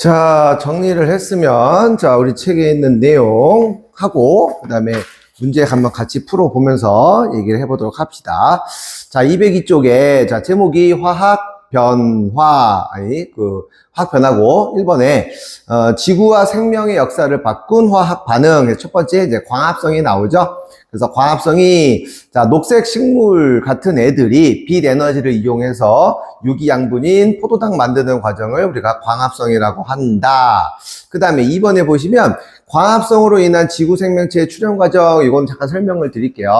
자, 정리를 했으면, 자, 우리 책에 있는 내용 하고, 그 다음에 문제 한번 같이 풀어보면서 얘기를 해보도록 합시다. 자, 202쪽에, 자, 제목이 화학 변화, 아니, 그, 화학 변화고, 1번에, 어, 지구와 생명의 역사를 바꾼 화학 반응. 첫 번째, 이제 광합성이 나오죠. 그래서 광합성이, 자, 녹색 식물 같은 애들이 빛 에너지를 이용해서 유기양분인 포도당 만드는 과정을 우리가 광합성이라고 한다. 그 다음에 2번에 보시면, 광합성으로 인한 지구 생명체의 출현 과정, 이건 잠깐 설명을 드릴게요.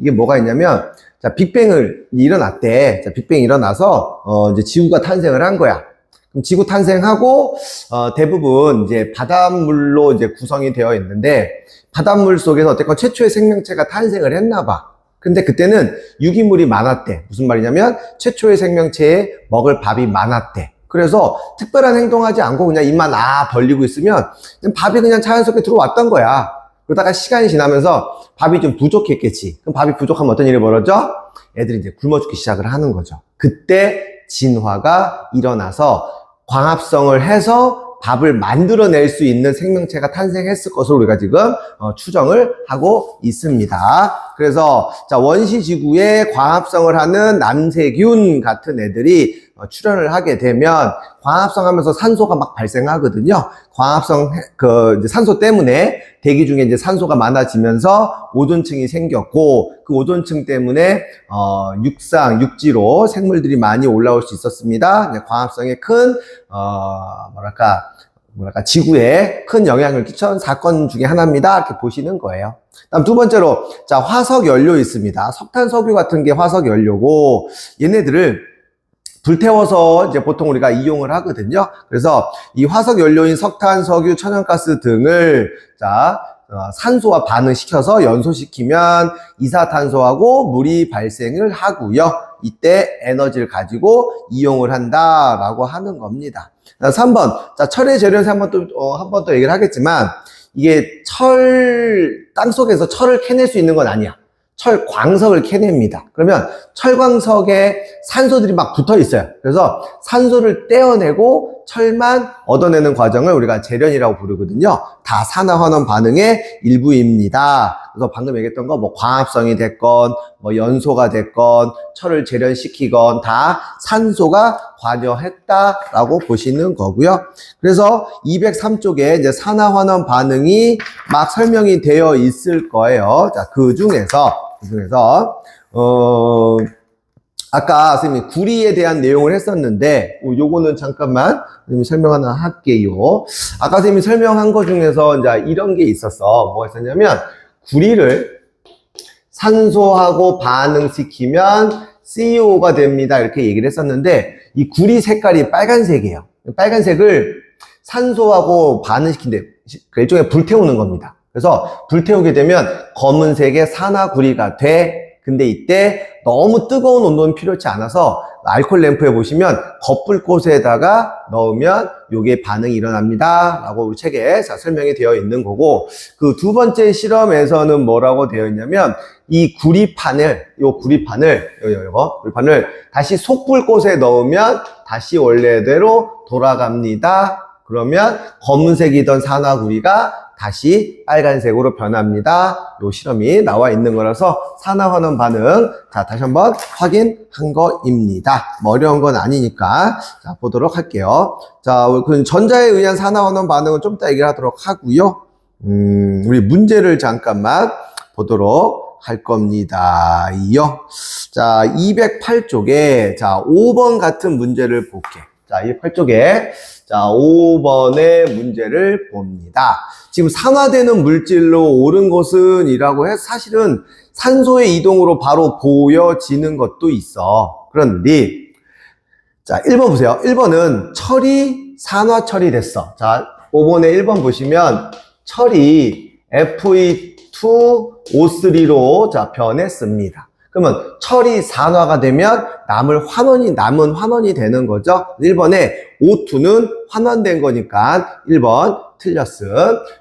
이게 뭐가 있냐면, 자, 빅뱅을 일어났대. 자, 빅뱅이 일어나서, 어, 이제 지구가 탄생을 한 거야. 그럼 지구 탄생하고, 어, 대부분 이제 바닷물로 이제 구성이 되어 있는데, 바닷물 속에서 어쨌건 최초의 생명체가 탄생을 했나 봐. 근데 그때는 유기물이 많았대. 무슨 말이냐면, 최초의 생명체에 먹을 밥이 많았대. 그래서 특별한 행동하지 않고 그냥 입만 아 벌리고 있으면 밥이 그냥 자연스럽게 들어왔던 거야. 그러다가 시간이 지나면서 밥이 좀 부족했겠지. 그럼 밥이 부족하면 어떤 일이 벌어져? 애들이 이제 굶어 죽기 시작을 하는 거죠. 그때 진화가 일어나서 광합성을 해서 밥을 만들어낼 수 있는 생명체가 탄생했을 것으로 우리가 지금 어, 추정을 하고 있습니다. 그래서 자 원시 지구에 광합성을 하는 남세균 같은 애들이 어, 출현을 하게 되면 광합성 하면서 산소가 막 발생하거든요. 광합성 해- 그 산소 때문에 대기 중에 이제 산소가 많아지면서 오존층이 생겼고 그 오존층 때문에 어, 육상 육지로 생물들이 많이 올라올 수 있었습니다. 이제 광합성에 큰 어, 뭐랄까 뭐랄까 지구에 큰 영향을 끼친 사건 중에 하나입니다. 이렇게 보시는 거예요. 다음 두 번째로 자 화석 연료 있습니다. 석탄 석유 같은 게 화석 연료고 얘네들을 불태워서 이제 보통 우리가 이용을 하거든요. 그래서 이 화석 연료인 석탄, 석유, 천연가스 등을 자 어, 산소와 반응시켜서 연소시키면 이산탄소하고 물이 발생을 하고요. 이때 에너지를 가지고 이용을 한다라고 하는 겁니다. 3번. 자, 철의 재련세 한번 또, 어, 한번더 얘기를 하겠지만, 이게 철, 땅 속에서 철을 캐낼 수 있는 건 아니야. 철 광석을 캐냅니다. 그러면 철광석에 산소들이 막 붙어 있어요. 그래서 산소를 떼어내고 철만 얻어내는 과정을 우리가 재련이라고 부르거든요. 다 산화환원 반응의 일부입니다. 그래서 방금 얘기했던 거 뭐 광합성이 됐건 뭐 연소가 됐건 철을 재련시키건 다 산소가 관여했다라고 보시는 거고요. 그래서 203쪽에 이제 산화환원 반응이 막 설명이 되어 있을 거예요. 자, 그 중에서 그 중에서 어 아까 선생님이 구리에 대한 내용을 했었는데 어, 요거는 잠깐만 선생님이 설명 하나 할게요. 아까 선생님이 설명한 것 중에서 이제 이런 게 있었어. 뭐가 있었냐면 구리를 산소하고 반응시키면 CO가 됩니다. 이렇게 얘기를 했었는데 이 구리 색깔이 빨간색이에요. 빨간색을 산소하고 반응시킨데 그 일종의 불태우는 겁니다. 그래서 불태우게 되면 검은색의 산화구리가 돼. 근데 이때 너무 뜨거운 온도는 필요치 않아서 알콜 램프에 보시면 겉불꽃에다가 넣으면 요게 반응이 일어납니다. 라고 우리 책에 자, 설명이 되어 있는 거고 그 두 번째 실험에서는 뭐라고 되어 있냐면 이 구리판을 요 구리판을 요, 요, 요거 구리판을 다시 속불꽃에 넣으면 다시 원래대로 돌아갑니다. 그러면 검은색이던 산화구리가 다시 빨간색으로 변합니다. 요 실험이 나와 있는 거라서 산화환원 반응 자 다시 한번 확인한 거입니다. 뭐 어려운 건 아니니까 자 보도록 할게요. 자그 전자에 의한 산화환원 반응은 좀 이따 얘기를 하도록 하고요. 음 우리 문제를 잠깐만 보도록 할 겁니다. 이요. 자 208쪽에 자 5번 같은 문제를 볼게. 자 208쪽에 자, 5번의 문제를 봅니다. 지금 산화되는 물질로 옳은 것은 이라고 해서 사실은 산소의 이동으로 바로 보여지는 것도 있어. 그런데, 자, 1번 보세요. 1번은 철이 산화 처리됐어. 자, 5번에 1번 보시면 철이 Fe2O3로 자, 변했습니다. 그러면 철이 산화가 되면 남을 환원이 남은 환원이 되는 거죠. 1번에 O2는 환원된 거니까 1번 틀렸음.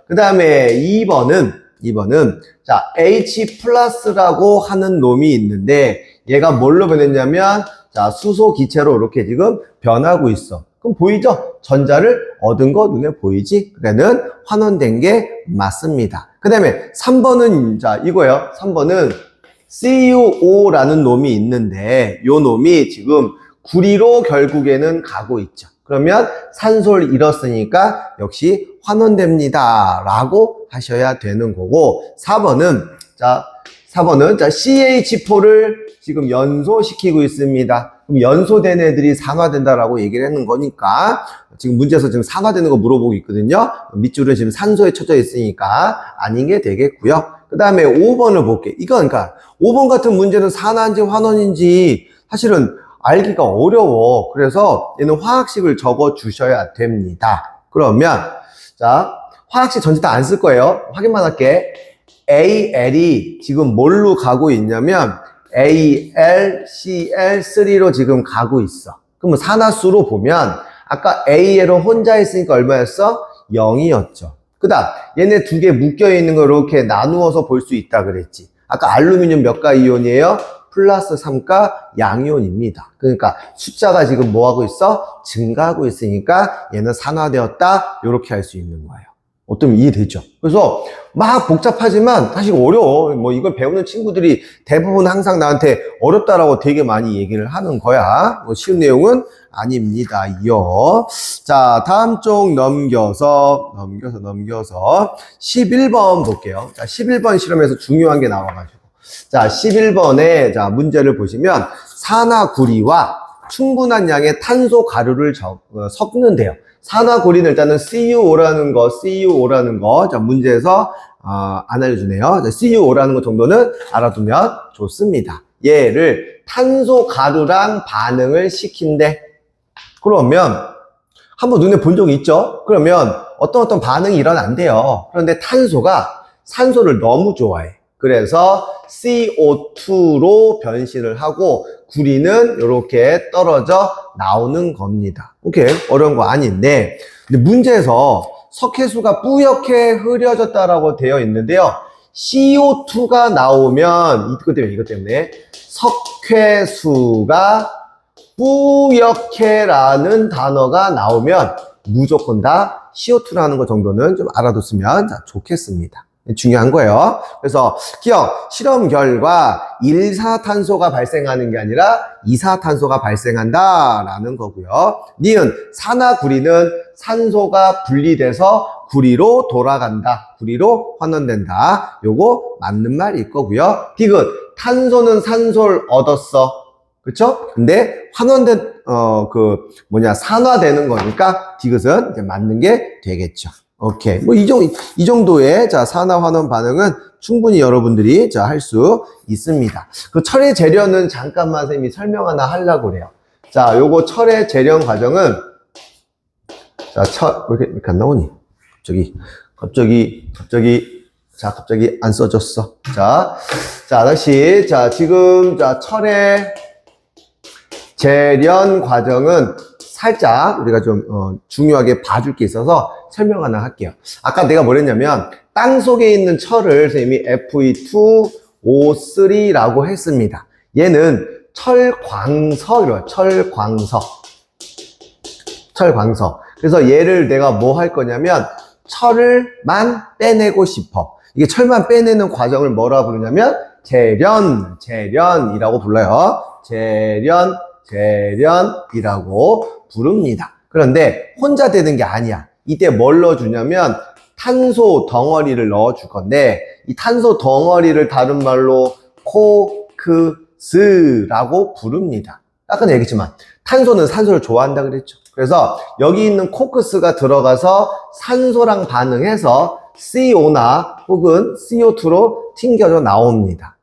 그 다음에 2번은 2번은 자 H 플러스라고 하는 놈이 있는데 얘가 뭘로 변했냐면 자 수소 기체로 이렇게 지금 변하고 있어. 그럼 보이죠? 전자를 얻은 거 눈에 보이지? 그러니까는 환원된 게 맞습니다. 그 다음에 3번은 자 이거예요. 3번은 CuO라는 놈이 있는데 요 놈이 지금 구리로 결국에는 가고 있죠. 그러면 산소를 잃었으니까 역시 환원됩니다. 라고 하셔야 되는 거고 4번은 자 4번은 자 CH4를 지금 연소시키고 있습니다. 그럼 연소된 애들이 산화된다라고 얘기를 했는 거니까 지금 문제에서 지금 산화되는 거 물어보고 있거든요. 밑줄은 지금 산소에 쳐져 있으니까 아닌 게 되겠고요. 그 다음에 5번을 볼게. 이건 그러니까 5번 같은 문제는 산화인지 환원인지 사실은 알기가 어려워. 그래서 얘는 화학식을 적어 주셔야 됩니다. 그러면 자 화학식 전체 다 안 쓸 거예요. 확인만 할게. AL이 지금 뭘로 가고 있냐면 AlCl3로 지금 가고 있어. 그러면 산화수로 보면 아까 AL은 혼자 있으니까 얼마였어? 0이었죠. 그 다음 얘네 두 개 묶여 있는 거 이렇게 나누어서 볼 수 있다 그랬지. 아까 알루미늄 몇 가 이온이에요? 플러스 3가 양이온입니다. 그러니까 숫자가 지금 뭐 하고 있어? 증가하고 있으니까 얘는 산화되었다. 이렇게 할 수 있는 거예요. 어떠면 이해되죠? 그래서 막 복잡하지만 사실 어려워. 뭐 이걸 배우는 친구들이 대부분 항상 나한테 어렵다라고 되게 많이 얘기를 하는 거야. 뭐 쉬운 내용은 아닙니다. 이어. 자, 다음 쪽 넘겨서, 넘겨서, 넘겨서 11번 볼게요. 자, 11번 실험에서 중요한 게 나와가지고. 자, 11번에 자, 문제를 보시면 산화구리와 충분한 양의 탄소 가루를 적- 어, 섞는데요. 산화구리는 일단은 CuO라는 거, CuO라는 거, 자, 문제에서, 어, 안 알려주네요. 자, CuO라는 거 정도는 알아두면 좋습니다. 얘를 탄소 가루랑 반응을 시킨대. 그러면, 한번 눈에 본 적이 있죠? 그러면 어떤 어떤 반응이 일어난대요. 그런데 탄소가 산소를 너무 좋아해. 그래서 CO2로 변신을 하고 구리는 이렇게 떨어져 나오는 겁니다. 오케이. 어려운 거 아닌데. 문제에서 석회수가 뿌옇게 흐려졌다라고 되어 있는데요. CO2가 나오면 이것 때문에 이것 때문에 석회수가 뿌옇게라는 단어가 나오면 무조건 다 CO2라는 거 정도는 좀 알아뒀으면 자, 좋겠습니다. 중요한 거예요. 그래서 기억, 실험 결과 일산화탄소가 발생하는 게 아니라 이산화탄소가 발생한다라는 거고요. 니은 산화구리는 산소가 분리돼서 구리로 돌아간다. 구리로 환원된다. 요거 맞는 말일 거고요. 디귿, 탄소는 산소를 얻었어. 그쵸? 근데 환원된 어 그 뭐냐 산화되는 거니까 디귿은 이제 맞는 게 되겠죠. 오케이. 뭐 이 정도 이 정도의 자 산화 환원 반응은 충분히 여러분들이 자 할 수 있습니다. 그 철의 재련은 잠깐만 선생님이 설명 하나 하려고 그래요. 자, 요거 철의 재련 과정은 자, 철, 왜 이렇게, 왜 이렇게 안 나오니? 갑자기, 갑자기, 갑자기, 자, 갑자기 안 써졌어. 자, 자, 다시, 자, 지금, 자, 철의 재련 과정은 살짝 우리가 좀 어, 중요하게 봐줄 게 있어서 설명 하나 할게요. 아까 내가 뭐랬냐면 땅 속에 있는 철을 선생님이 Fe2O3라고 했습니다. 얘는 철광석이래요. 철광석. 철광석. 그래서 얘를 내가 뭐 할 거냐면 철을만 빼내고 싶어. 이게 철만 빼내는 과정을 뭐라 부르냐면 재련, 재련이라고 불러요. 재련, 재련이라고 부릅니다. 그런데 혼자 되는 게 아니야. 이때 뭘 넣어주냐면 탄소 덩어리를 넣어줄 건데 이 탄소 덩어리를 다른 말로 코크스라고 부릅니다. 아까 얘기했지만 탄소는 산소를 좋아한다 그랬죠. 그래서 여기 있는 코크스가 들어가서 산소랑 반응해서 CO나 혹은 CO2로 튕겨져 나옵니다.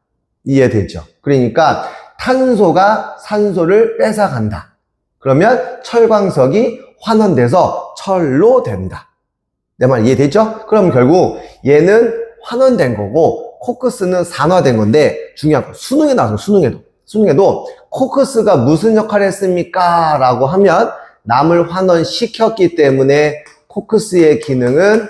이해되죠? 그러니까 탄소가 산소를 뺏어간다. 그러면 철광석이 환원돼서 철로 된다. 내 말 이해되죠? 그럼 결국 얘는 환원된 거고 코크스는 산화된 건데 중요한 거 수능에 나와서 수능에도 수능에도 코크스가 무슨 역할을 했습니까? 라고 하면 남을 환원시켰기 때문에 코크스의 기능은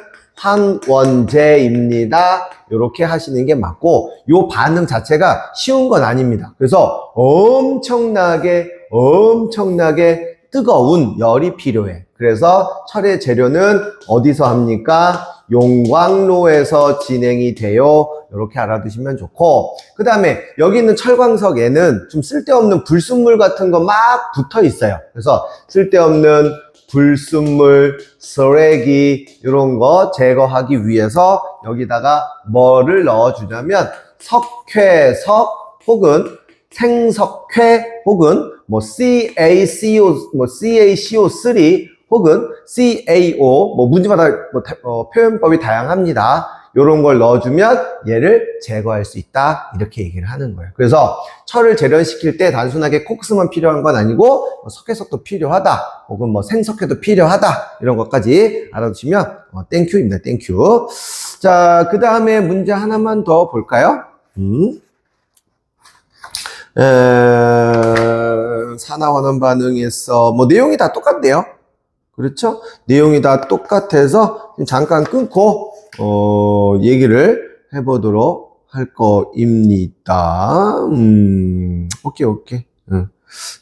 환원제입니다. 이렇게 하시는 게 맞고 이 반응 자체가 쉬운 건 아닙니다. 그래서 엄청나게 엄청나게 뜨거운 열이 필요해. 그래서 철의 재료는 어디서 합니까? 용광로에서 진행이 돼요. 이렇게 알아두시면 좋고, 그 다음에 여기 있는 철광석에는 좀 쓸데없는 불순물 같은 거 막 붙어 있어요. 그래서 쓸데없는 불순물, 쓰레기 이런 거 제거하기 위해서 여기다가 뭐를 넣어주냐면 석회석 혹은 생석회 혹은 뭐 CaCO 뭐 CaCO3 혹은 CaO 뭐 문제마다 뭐 다- 어, 표현법이 다양합니다. 이런 걸 넣어주면 얘를 제거할 수 있다 이렇게 얘기를 하는 거예요. 그래서 철을 재련시킬 때 단순하게 코크스만 필요한 건 아니고 뭐 석회석도 필요하다 혹은 뭐 생석회도 필요하다 이런 것까지 알아두시면 어, 땡큐입니다. 땡큐. 자, 그 다음에 문제 하나만 더 볼까요? 음. 에, 산화환원 반응에서 뭐 내용이 다 똑같네요. 그렇죠? 내용이 다 똑같아서 좀 잠깐 끊고 어, 얘기를 해보도록 할 거입니다. 음, 오케이 오케이. 응.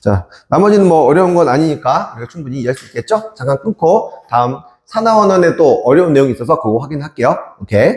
자, 나머지는 뭐 어려운 건 아니니까 우리가 충분히 이해할 수 있겠죠? 잠깐 끊고 다음 산화원원에 또 어려운 내용이 있어서 그거 확인할게요. 오케이.